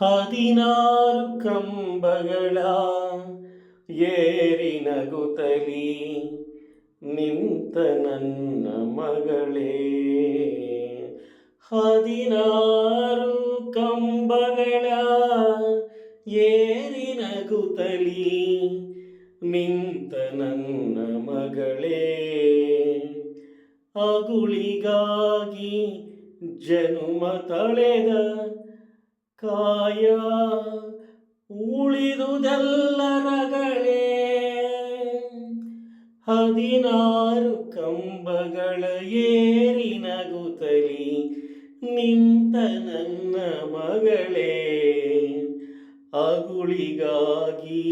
ಹದಿನಾರು ಕಂಬಗಳ ಏರಿನಗುತ್ತಲಿ ನಿಂತ ನನ್ನ ಮಗಳೇ. ಹದಿನಾರು ಕಂಬಗಳ ಏರಿನಗುತ್ತಲಿ ನಿಂತ ನನ್ನ ಮಗಳೇ. ಅಗುಳಿಗಾಗಿ ಜನುಮ ತಳೆದ ಕಾಯ ಉಳಿದುದೆಲ್ಲರಗಳೇ. ಹದಿನಾರು ಕಂಬಗಳ ಏರಿನಗುತ್ತಲಿ ನಿಂತ ನನ್ನ ಮಗಳೇ. ಅಗುಳಿಗಾಗಿ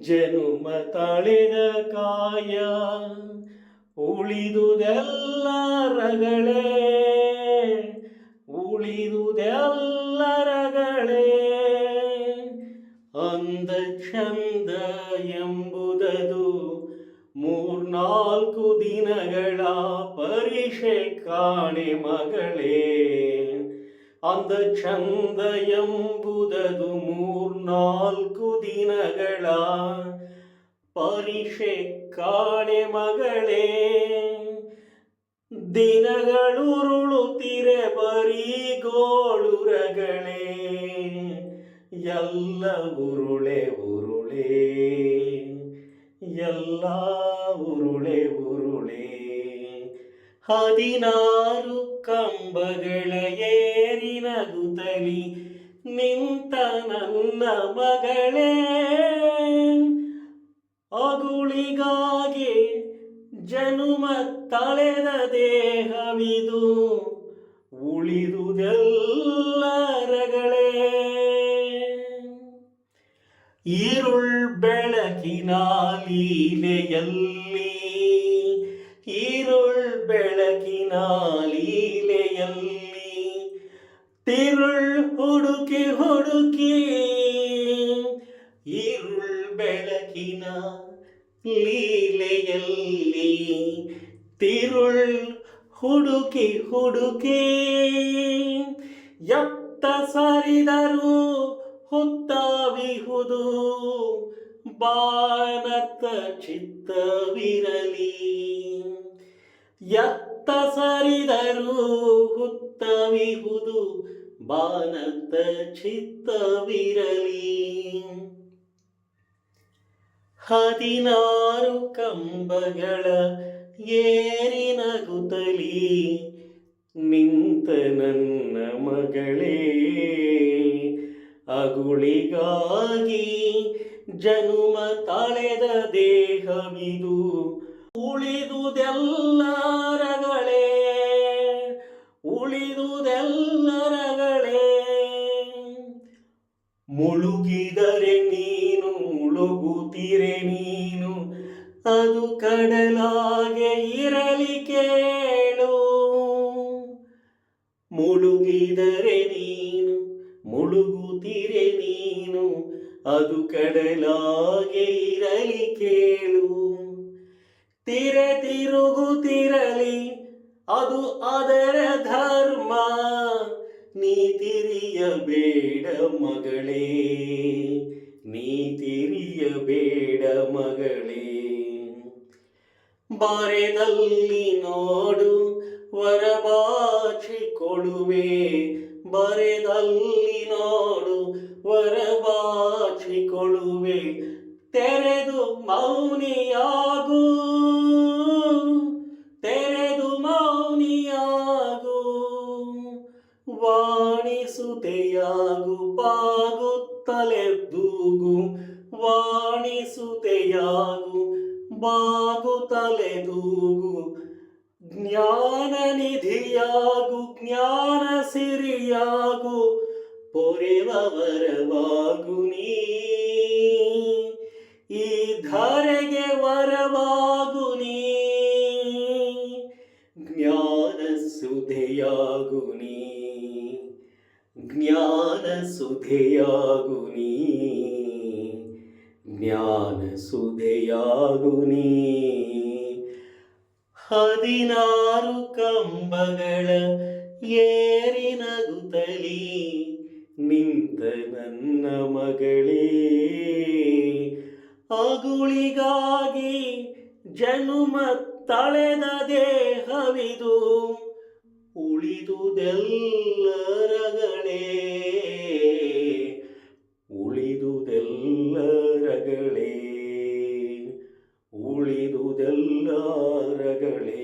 ಜನುಮ ತಳೆದ ಕಾಯ ಉಳಿದುದೆಲ್ಲರಗಳೇ. ಉಳಿದುದೆಲ್ಲರಗಳೇ ಅಂದ ಚಂದ ಎಂಬುದದು ಮೂರ್ನಾಲ್ಕು ದಿನಗಳ ಪರಿಷೆ ಕಾಣೆ ಮಗಳೇ. ಅಂದ ಚಂದ ಎಂಬುದದು ಮೂರ್ನಾಲ್ಕು ದಿನಗಳ ಪರಿಷೆ ಕಾಣೆ ಮಗಳೇ. ದಿನಗಳುರುಳುತ್ತಿರೆ ಬರೀ ಗೋಳುರಗಳೇ ಎಲ್ಲ ಉರುಳೆ ಉರುಳೆ, ಎಲ್ಲ ಉರುಳೆ ಉರುಳೆ. ಹದಿನಾರು ಕಂಬಗಳ ಏರಿನಗುತ್ತಲಿ ನಿಂತ ನನ್ನ ಮಗಳೇ. ಅಗುಳಿಗಾಗಿ ಜನುಮ ತಳೆದ ದೇಹವಿದು, ಉಳಿದುದೆಲ್ಲರಗಳೇ. ಈರುಳ್ ಬೆಳಕಿನ ಲೀಲೆಯಲ್ಲಿ ಈರುಳ್ ಬೆಳಕಿನ ಲೀಲೆಯಲ್ಲಿ ತಿರುಳ್ ಹುಡುಕಿ ಹುಡುಕಿ, ಈರುಳ್ ಬೆಳಕಿನ ಲೀಲೆಯಲ್ಲಿ. ತಿರುಳ್ ಹುಡುಕಿ ಹುಡುಕಿ ಎತ್ತ ಸರಿದರು ಹುತ್ತವಿಹುದು. ಬಾನತ್ತ ಚಿತ್ತವಿರಲಿ. ಎತ್ತ ಸರಿದರು ಹುತ್ತವಿಹುದು. ಬಾನತ್ತ ಚಿತ್ತವಿರಲಿ. ಹದಿನಾರು ಕಂಬಗಳ ಏರಿನಗುತ್ತಲಿ ನಿಂತ ನನ್ನ ಮಗಳೇ. ಅಗುಳಿಗಾಗಿ ಜನುಮ ತಳೆದ ದೇಹವಿದು ಉಳಿದುದೆಲ್ಲರಗಳೇ ಉಳಿದುದೆಲ್ಲರಗಳೇ ಮುಳುಗಿದರೆ ನೀನು, ಮುಳುಗುತ್ತೀರೆ ನೀನು. ಅದು ಕಡಲಾಗೆ ಇರಲಿ ಕೇಳು. ಮುಳುಗಿದರೆ ನೀನು, ಮುಳುಗುತ್ತೀರೆ ನೀನು. ಅದು ಕಡಲಾಗೆ ಇರಲಿ ಕೇಳು. ತಿರೆ ತಿರುಗುತ್ತಿರಲಿ, ಅದು ಅದರ ಧರ್ಮ. ನೀ ತಿರಿಯಬೇಡ ಮಗಳೇ ನೀ ತಿರಿಯಬೇಡ ಮಗಳೇ. ಬರೆದಲ್ಲಿ ನೋಡು ವರಬಾಚಿಕೊಳ್ಳುವೆ ಬರೆದಲ್ಲಿ ನೋಡು ವರಬಾಚಿಕೊಳ್ಳುವೆ ತೆರೆದು ಮೌನಿಯಾಗು. ವಾಣಿಸುತೆಯಾಗು ಬಾಗುತ್ತಲೆದೂಗು ಜ್ಞಾನ ನಿಧಿಯಾಗು ಜ್ಞಾನ ಸಿರಿಯಾಗು ಪೊರೆವರವಾಗು ನೀ. ಈ ಧರೆಗೆ ವರವಾಗು ನೀ. ಜ್ಞಾನ ಸುಧೆಯಾಗು ನೀ. ಜ್ಞಾನ ಸುಧೆಯಾಗು ನೀ. ಜ್ಞಾನ ಸುಧೆಯಾಗು ನೀ. ಹದಿನಾರು ಕಂಬಗಳ ಏರಿನಗುತ್ತಲಿ ನಿಂತ ನನ್ನ ಮಗಳೇ. ಅಗುಳಿಗಾಗಿ ಜನುಮ ತಳೆದ ದೇಹವಿದು ಉಳಿದುದೆಲ್ಲರಗಳೇ. പുല്ലാരകളേ